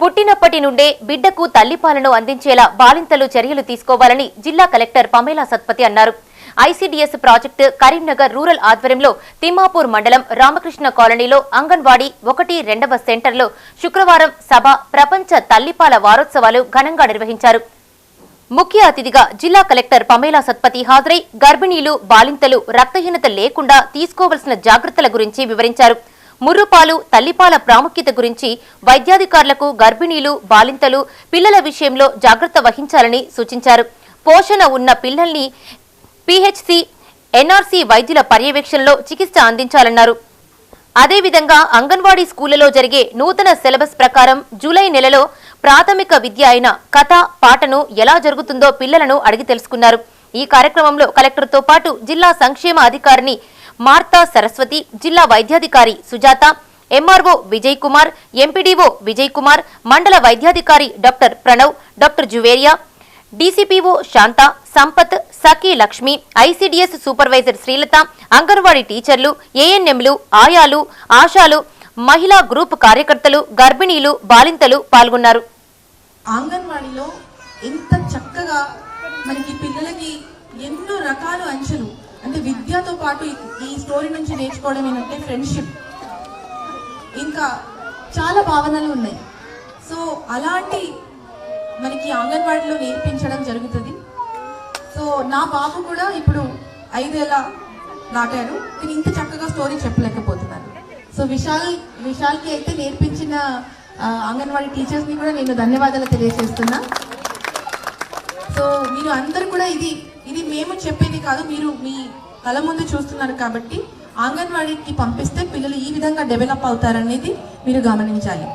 పుట్టినప్పటి నుండే బిడ్డకు తల్లిపాలను అందించేలా బాలింతలు చర్యలు తీసుకోవాలని జిల్లా కలెక్టర్ పమేలా సత్పతి అన్నారు. ఐసీడీఎస్ ప్రాజెక్టు కరీంనగర్ రూరల్ ఆధ్వర్యంలో తిమ్మాపూర్ మండలం రామకృష్ణ కాలనీలో అంగన్వాడీ ఒకటి రెండవ సెంటర్లో శుక్రవారం సభ ప్రపంచ తల్లిపాల వారోత్సవాలు ఘనంగా నిర్వహించారు. ముఖ్య అతిథిగా జిల్లా కలెక్టర్ పమేలా సత్పతి హాజరై గర్భిణీలు బాలింతలు రక్తహీనత లేకుండా తీసుకోవలసిన జాగ్రత్తల గురించి వివరించారు. ముర్రుపాలు తల్లిపాల ప్రాముఖ్యత గురించి వైద్యాధికారులకు గర్భిణీలు బాలింతలు పిల్లల విషయంలో జాగ్రత్త వహించాలని సూచించారు. పోషణ ఉన్న పిల్లల్ని పిహెచ్సి ఎన్ఆర్సీ వైద్యుల పర్యవేక్షణలో చికిత్స అందించాలన్నారు. అదేవిధంగా అంగన్వాడీ స్కూళ్ళలో జరిగే నూతన సిలబస్ ప్రకారం జూలై నెలలో ప్రాథమిక విద్య అయిన కథ పాటను ఎలా జరుగుతుందో పిల్లలను అడిగి తెలుసుకున్నారు. ఈ కార్యక్రమంలో కలెక్టర్తో పాటు జిల్లా సంక్షేమ అధికారిని మార్తా సరస్వతి జిల్లా వైద్యాధికారి సుజాత ఎంఆర్ఓ విజయ్ కుమార్ ఎంపీడీఓ విజయ్ కుమార్ మండల వైద్యాధికారి doctor Pranav doctor Juveria DCPO Shanta Sampath Sakhi Lakshmi ICDS supervisor Srilatha anganwadi టీచర్లు ఏఎన్ఎంలు ఆయాలు ఆశాలు మహిళా గ్రూప్ కార్యకర్తలు గర్భిణీలు బాలింతలు పాల్గొన్నారు. అంగన్వాడీలో ఎంత చక్కగా మనకి పిల్లలకి ఎన్నో రకాల అంచెలు అంటే విద్యతో పాటు ఈ- స్టోరీ నుంచి నేర్చుకోవడం ఏంటంటే ఫ్రెండ్షిప్ ఇంకా చాలా భావనలు ఉన్నాయి. సో అలాంటి మనకి అంగన్వాడీలో నేర్పించడం జరుగుతుంది. సో నా బాబు కూడా ఇప్పుడు ఐదేళ్ళ నాటాడు నేను ఇంత చక్కగా స్టోరీ చెప్పలేకపోతున్నాను. సో విశాల్ విశాల్కి అయితే నేర్పించిన అంగన్వాడీ టీచర్స్ని కూడా నేను ధన్యవాదాలు తెలియజేస్తున్నా. సో మీరు అందరు కూడా ఇది ఇది మేము చెప్పేది కాదు మీరు మీ కళ ముందు చూస్తున్నారు కాబట్టి అంగన్వాడీకి పంపిస్తే పిల్లలు ఈ విధంగా డెవలప్ అవుతారనేది మీరు గమనించాలి.